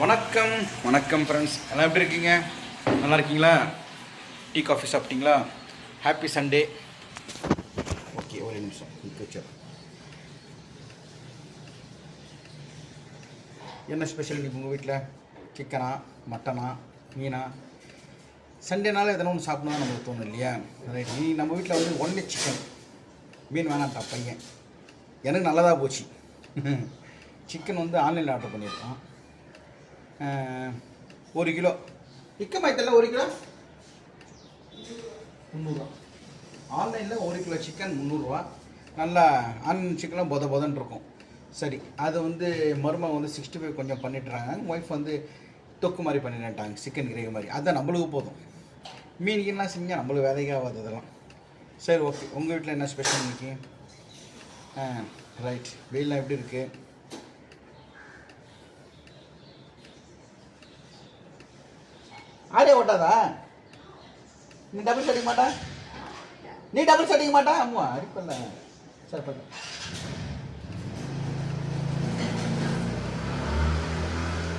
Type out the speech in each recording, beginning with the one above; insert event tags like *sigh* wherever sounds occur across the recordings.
வணக்கம். வணக்கம் ஃப்ரெண்ட்ஸ் எல்லாம் எப்படி இருக்கீங்க? நல்லா இருக்கீங்களா? டீ காஃபி சாப்பிட்டீங்களா? ஹாப்பி சண்டே ஓகே ஒரு நிமிஷம். என்ன ஸ்பெஷல் நீங்கள் உங்கள் வீட்டில் சிக்கனா மட்டனா மீனா? சண்டேனால எதனா ஒன்று சாப்பிடணும் நமக்கு தோணும் இல்லையா? ரைட் நீ நம்ம வீட்டில் வந்து ஒன்லி சிக்கன் மீன் வேணாம்டா பையன். எனக்கு நல்லதாக போச்சு. *laughs* சிக்கன் வந்து ஆன்லைனில் ஆர்டர் பண்ணியிருக்கோம். ஒரு கிலோ. இக்க மைத்தல்ல ஒரு கிலோ? முந்நூறுரூவா ஆன்லைனில் ஒரு கிலோ சிக்கன் முந்நூறுரூவா நல்லா ஆன்லைன் சிக்கனும் பொத பொதன்னு இருக்கும். சரி அது வந்து மருமக வந்து சிக்ஸ்டி ஃபைவ் கொஞ்சம் பண்ணிட்டுறாங்க. ஒய்ஃப் வந்து தொக்கு மாதிரி பண்ணிட்டாங்க சிக்கன் கிரேவி மாதிரி. அதுதான் நம்மளுக்கு போதும். மீனுக்கெல்லாம் செஞ்சால் நம்மளுக்கு வேலைக்கு ஆகாது அதெல்லாம். சரி ஓகே உங்கள் வீட்டில் என்ன ஸ்பெஷல் இன்னைக்கு? ஆ ரைட் வெயிலாம் எப்படி இருக்குது ஆடே ஓட்டாதா நீ டபுள் அடிக்க மாட்டா? நீ டபுள் அடிக்க மாட்டா? அம்மா அடிப்பல்ல. சரி பண்ணு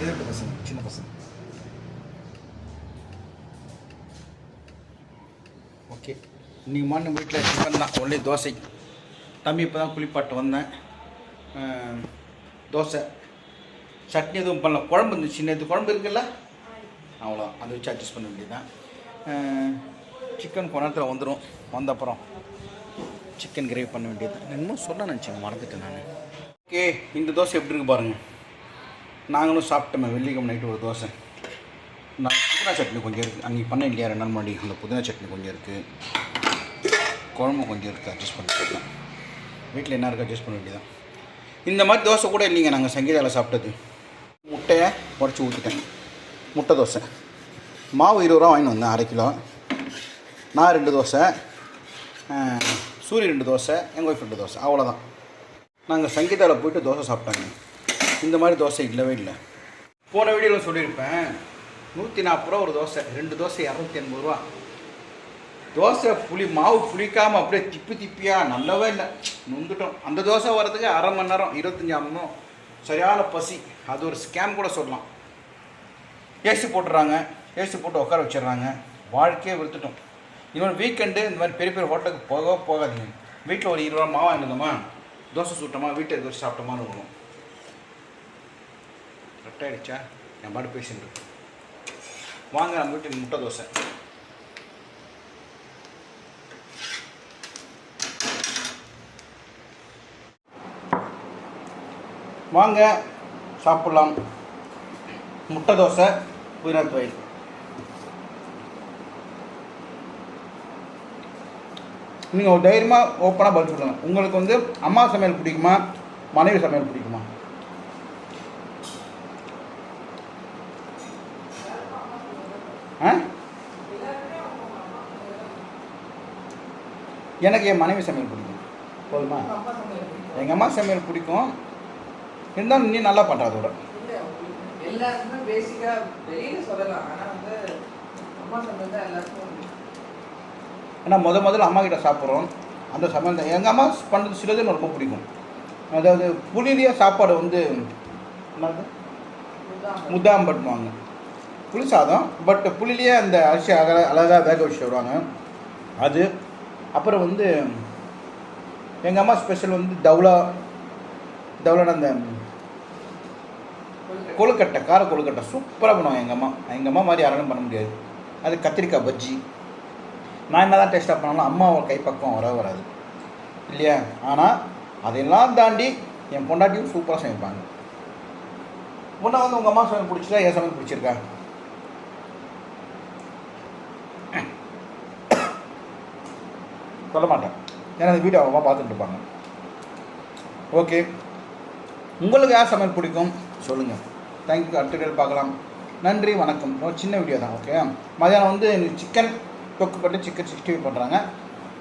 எதிர்ப்பு பசங்க சின்ன பசங்க. ஓகே. இன்னைக்கு மார்னிங் வீட்டில் டிஃபன் தான் ஒன்லி தோசை. தம்பி இப்போ தான் குளிப்பாட்டு வந்தேன். தோசை. சட்னி எதுவும் பண்ணல. குழம்பு இருந்துச்சு. நேற்று குழம்பு இருக்குல்ல? அவ்வளோ அதை வச்சு அட்ஜஸ்ட் பண்ண வேண்டியதுதான். சிக்கன் நேரத்தில் வந்துடும் வந்த அப்புறம் சிக்கன் கிரேவி பண்ண வேண்டியது இன்னும் சொல்ல நினச்சேன் மறந்துட்டேன் நான். ஓகே இந்த தோசை எப்படி இருக்கு பாருங்கள் நாங்களும் சாப்பிட்டோமே வெள்ளிக்கிழமை நைட்டு ஒரு தோசை. நான் புதினா சட்னி கொஞ்சம் இருக்குது அன்றைக்கி பண்ண இல்லையா ரெண்டு நாள் முன்னாடி. அந்த புதினா சட்னி கொஞ்சம் இருக்குது குழம்பு கொஞ்சம் இருக்குது அட்ஜஸ்ட் பண்ணிக்கலாம் வீட்டில் என்ன இருக்குது அட்ஜஸ்ட் பண்ண வேண்டியதான் இந்த மாதிரி தோசை கூட இல்லைங்க நாங்கள் சங்கீதாவில் சாப்பிட்டது. முட்டையை உடச்சி ஊற்றிட்டேன் முட்டை தோசை. மாவு இருபது ரூபா வாங்கிட்டு வந்தேன் அரை கிலோ. நான் ரெண்டு தோசை சூரிய ரெண்டு தோசை எங்கள் ஒய்ஃப் ரெண்டு தோசை அவ்வளோதான் நாங்கள் சங்கீதாவில் போயிட்டு தோசை சாப்பிட்டாங்க. இந்த மாதிரி தோசை இல்லவே இல்லை. போன வீடியோவில் சொல்லியிருப்பேன் நூற்றி நாற்பது ரூபா ஒரு தோசை ரெண்டு தோசை இரநூத்தி எண்பது ரூபா. தோசை புளி மாவு புளிக்காமல் அப்படியே திப்பி திப்பியாக நல்லாவே இல்லை. நொந்துட்டோம். அந்த தோசை வர்றதுக்கு அரை மணி நேரம் இருபத்தஞ்சி மணி சரியான பசி. அது ஒரு ஸ்கேம் கூட சொல்லலாம். ஏசி போட்டுறாங்க ஏசி போட்டு உட்கார வச்சிடுறாங்க. வாழ்க்கையே விழுத்துட்டோம் இன்னொரு வீக்கெண்டு இந்த மாதிரி பெரிய பெரிய ஹோட்டலுக்கு போகவே போகாதீங்க. வீட்டில் ஒரு இருபது ரூபா மாவா இருந்தோமா? தோசை சுட்டோமா? வீட்டை தோசை வச்சு சாப்பிட்டோமான்னு இருக்கணும் கரெக்டாக ஆகிடுச்சா என் பாட்டு பேசிட்டு வாங்க நம்ம வீட்டுக்கு முட்டை தோசை. வாங்க சாப்பிட்லாம். முட்டை தோசை புதினா துவையல் நீங்கள் ஒரு தைரியமாக ஓப்பனாக பதில் சொல்லுங்கள் உங்களுக்கு வந்து அம்மா சமையல் பிடிக்குமா மனைவி சமையல் பிடிக்குமா? எனக்கு என் மனைவி சமையல் பிடிக்கும். போதுமா? எங்கள் அம்மா சமையல் பிடிக்கும். இருந்தாலும் நீ நல்லா பண்ணுற அதோட. எல்லாருக்குமே பேசிக்கா வெளியில சொல்லலாம். ஆனா வந்து அம்மா சமையல் தான் எல்லாருக்கும் ஏன்னா முத முதல்ல அம்மா கிட்ட சாப்பிட்றோம். அந்த சமையல் தான். எங்கள் அம்மா பண்ணுறது சிலது எனக்கு ரொம்ப பிடிக்கும். அதாவது புளியிலேயே சாப்பாடு வந்து என்னது? இதுதான். முத்தாம் பண்ணுவாங்க புளி சாதம் பட் புளிலேயே அந்த அரிசி அழகா அழகாக வேக வச்சு வருவாங்க அது. அப்புறம் வந்து எங்கள் அம்மா ஸ்பெஷல் வந்து தவுளா தவுளான அந்த கொழுக்கட்டை. கார கொழுக்கட்டை. சூப்பராக பண்ணுவாங்க எங்கள் அம்மா. எங்கள் அம்மா மாதிரி யாராலும் பண்ண முடியாது. அது கத்திரிக்காய் பஜ்ஜி. நான் என்ன தான் டேஸ்ட்டாக பண்ணாலும் அம்மாவோட கைப்பக்கம் வர வராது இல்லையா? ஆனால் அதையெல்லாம் தாண்டி என் பொண்டாட்டியும் சூப்பராக சமைப்பாங்க. முன்னே வந்து உங்கள் அம்மா சமையல் பிடிச்சிருக்கா? என் சமையல் பிடிச்சிருக்கா? சொல்ல மாட்டேன். ஏன்னா அந்த வீடியோ அம்மா பார்த்துட்டு இருப்பாங்க. ஓகே உங்களுக்கு யார் சமையல் பிடிக்கும்? சொல்லுங்கள் தேங்க்யூ அடுத்த வீடியோ பார்க்கலாம். நன்றி வணக்கம். சின்ன வீடியோ தான் ஓகே மதியானம் வந்து சிக்கன் தொக்கு போட்டு சிக்கன் சிக்ஸ்டி ஃபைவ் பண்ணுறாங்க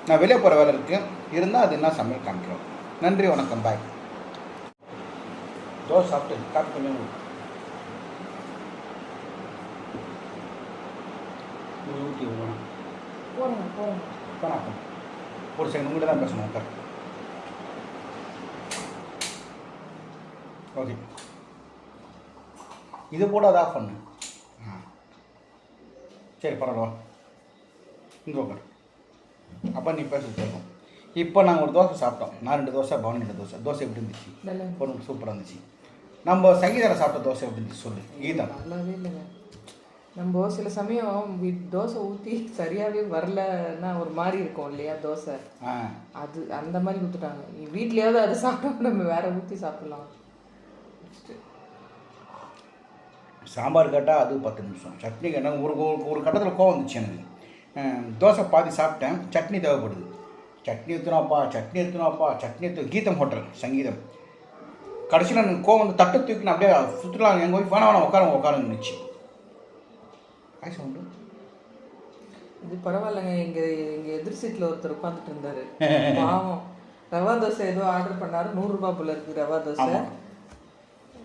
நான் வெளியே போகிற வேலை இருக்குது இருந்தால் அது என்ன சமையல் காமிக்கிறோம். நன்றி வணக்கம். பாய் தோசை சாப்பிட்டு காப்பி பண்ணி ஊற்றி விடணும். ஒரு செகண்ட் உங்கள்கிட்ட தான் பேசணும் உட்கார். ஓகே இது போட அதை ஆஃப் பண்ணு. ஆ. சரி பரவாயில்ல இங்கே உட்காரு அப்போ நீ பேச கேட்கும் இப்போ நாங்கள் ஒரு தோசை சாப்பிட்டோம். நான் ரெண்டு தோசை பவன் ரெண்டு தோசை. தோசை எப்படி இருந்துச்சு? நல்லா ஒரு சூப்பராக இருந்துச்சு. நம்ம சங்கீதாவில் சாப்பிட்ட தோசை எப்படி இருந்துச்சு சொல்லு. கீதம் நல்லாவே இல்லைங்க. நம்ம சில சமயம் வி- தோசை ஊற்றி சரியாகவே வரலன்னா ஒரு மாதிரி இருக்கும் இல்லையா தோசை? ஆ. அது அந்த மாதிரி ஊற்றுட்டாங்க வீட்லயாவது அதை சாப்பிட்டோம் நம்ம வேற ஊற்றி சாப்பிடலாம். சாம்பார் கேட்டால் அது பத்து நிமிஷம். சட்னி கேட்டால் ஒரு ஒரு- ஒரு கட்டத்தில் கோவம் வந்துச்சு எனக்கு. தோசை பாதி சாப்பிட்டேன். சட்னி தேவைப்படுது. சட்னி எடுத்துனாப்பா சட்னி எடுத்துனாப்பா சட்னி எடுத்து கீதம் ஹோட்டல் சங்கீதம். கடைசியில் எனக்கு கோவம் வந்து தட்டை தூக்கி அப்படியே சுற்றுலாம் எங்கள் ஒய்ஃப் வேணாம் வேணாம் உட்காருங்க உட்காருங்கன்னுச்சு ஆய் சவுண்டு. இது பரவாயில்லைங்க. எங்க எங்க எதிர் சீட்ல ஒருத்தர் உட்காந்துட்டு இருந்தாரு. *laughs* பாவம். ரவா தோசை ஏதோ ஆர்டர் பண்ணாரு. நூறு ரூபாய் போல இருக்கு ரவா தோசை.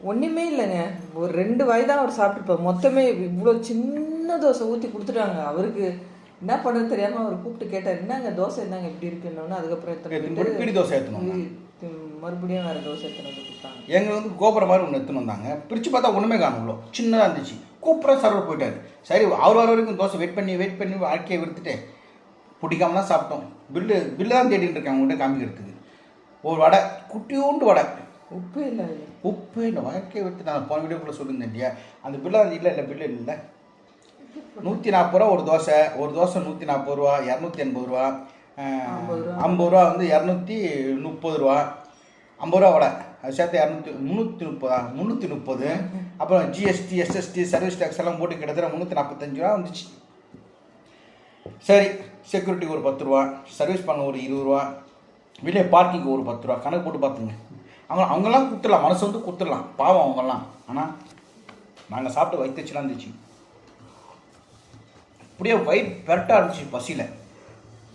ஒண்ணுமே இல்லைங்க. ஒரு ரெண்டு வாய் தான் அவர் சாப்பிட்டுருப்பார் மொத்தமே இவ்வளோ சின்ன தோசை ஊற்றி கொடுத்துட்டாங்க. அவருக்கு என்ன பண்ணது தெரியாம அவர் கூப்பிட்டு கேட்டார் என்னங்க தோசை என்னங்க இப்படி இருக்குன்னு? அதுக்கப்புறம் எத்தனை தோசை. தி- மறுபடியும் வேற தோசை எத்தனை கொடுத்தாங்க. எங்களுக்கு வந்து கோபுரம் மாதிரி ஒன்று எடுத்துன்னு வந்தாங்க. பிரித்து பார்த்தா ஒன்றுமே காணும்ல. சின்னதாக இருந்துச்சு. கூப்பிட்ற சர்வர் போயிட்டாரு. சரி அவர் வர வரைக்கும் தோசை வெயிட் பண்ணி வெயிட் பண்ணி வாழ்க்கையை விடுத்துட்டு பிடிக்காம தான் சாப்பிட்டோம். பில்லு பில்லு தான் தேடிட்டு இருக்கேன். அவங்கள்ட்ட காமிக்கிறதுக்கு. ஒரு வடை குட்டியூண்டு வடை. உப்பே இல்லை. உப்பு இந்த வாழ்க்கையை விட்டு நான் போன வீடியோக்குள்ளே சொல்லியிருந்தேன் இல்லையா? அந்த பில்லு இல்லை இல்லை பில்லு இல்லை. நூற்றி நாற்பது ரூபா ஒரு தோசை ஒரு தோசை நூற்றி நாற்பது ரூபா இரநூத்தி எண்பது ரூபா. ஐம்பது ரூபா. வந்து இரநூத்தி முப்பது ரூபா. ஐம்பது ரூபா வடை. அது சேர்த்து இரநூத்தி முந்நூற்றி முப்பதா? முந்நூற்றி முப்பது. அப்புறம் ஜிஎஸ்டி எஸ்எஸ்டி சர்வீஸ் டேக்ஸ் எல்லாம் போட்டு கிட்டத்தட்ட முந்நூற்றி நாற்பத்தஞ்சு ரூபா வந்துச்சு. சரி செக்யூரிட்டிக்கு ஒரு பத்து ரூபா சர்வீஸ் பண்ண ஒரு இருபது ரூபா. வெளியே பார்க்கிங் ஒரு பத்து ரூபா. கணக்கு போட்டு பார்த்துங்க. அவங்க அவங்கெல்லாம் கொடுத்துடலாம் மனசு வந்து கொடுத்துடலாம் பாவம் அவங்கெல்லாம். ஆனால் நாங்கள் சாப்பிட்டு வயிற்றுச்சுலாம் இருந்துச்சு. அப்படியே வயிறு பெரட்டாக இருந்துச்சு பசியில்.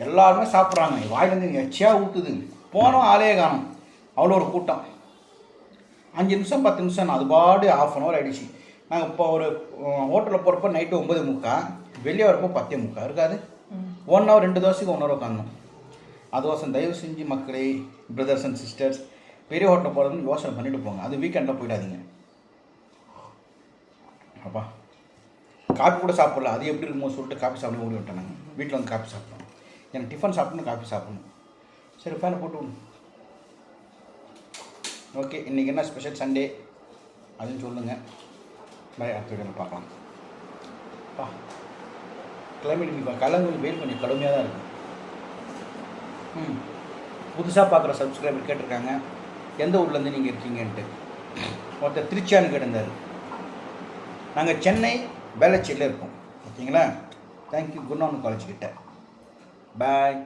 எல்லாருமே சாப்பிட்றாங்க. வாயிலேருந்து எச்சியாக ஊற்றுது போனோம் ஆளே காணும். அவ்வளோ ஒரு கூட்டம். அஞ்சு நிமிஷம் பத்து நிமிஷம் அது பாடு ஆஃப் அன் ஹவர் ஆகிடுச்சு நாங்கள் இப்போ ஒரு ஹோட்டலில் போகிறப்ப நைட்டு ஒம்பது முக்கா வெளியே வரப்போ பத்தே முக்கா. இருக்காது. ஒன் ஹவர் ரெண்டு தோசைக்கு ஒன் ஹவர் உட்காந்தோம் அதுவாசம் தயவு செஞ்சு மக்களே பிரதர்ஸ் அண்ட் சிஸ்டர்ஸ் பெரிய ஹோட்டல் போகிறதுன்னு யோசனை பண்ணிட்டு போங்க. அது வீக்கெண்டில் போயிடாதீங்க. அப்பா காப்பி கூட சாப்பிடல. அது எப்படி இருக்குமோ சொல்லிட்டு காப்பி சாப்பிட ஓடி விட்டேன் நாங்கள் வீட்டில் வந்து காப்பி சாப்பிட்டோம் எனக்கு டிஃபன் சாப்பிடணும் காப்பி சாப்பிடணும். சரி ஃபேனை போட்டு விடணும் ஓகே இன்றைக்கி என்ன ஸ்பெஷல் சண்டே அதுன்னு சொல்லுங்கள் பாய் அடுத்த வீடியோவில் பார்க்கலாம். பா கிளைமேட் இப்போ கலங்குறது வெயில் கொஞ்சம் கடுமையாக தான் இருக்குது ம். புதுசாக பார்க்குற சப்ஸ்கிரைபர் கேட்டிருக்காங்க. எந்த ஊர்லேருந்து நீங்கள் இருக்கீங்கன்ட்டு. ஒருத்தர் திருச்சியான்னு கிடந்தார் நாங்கள் சென்னை வேளச்சேரியில் இருக்கோம். ஓகேங்களா? தேங்க்யூ குருநானு காலேஜ் கிட்ட. பாய்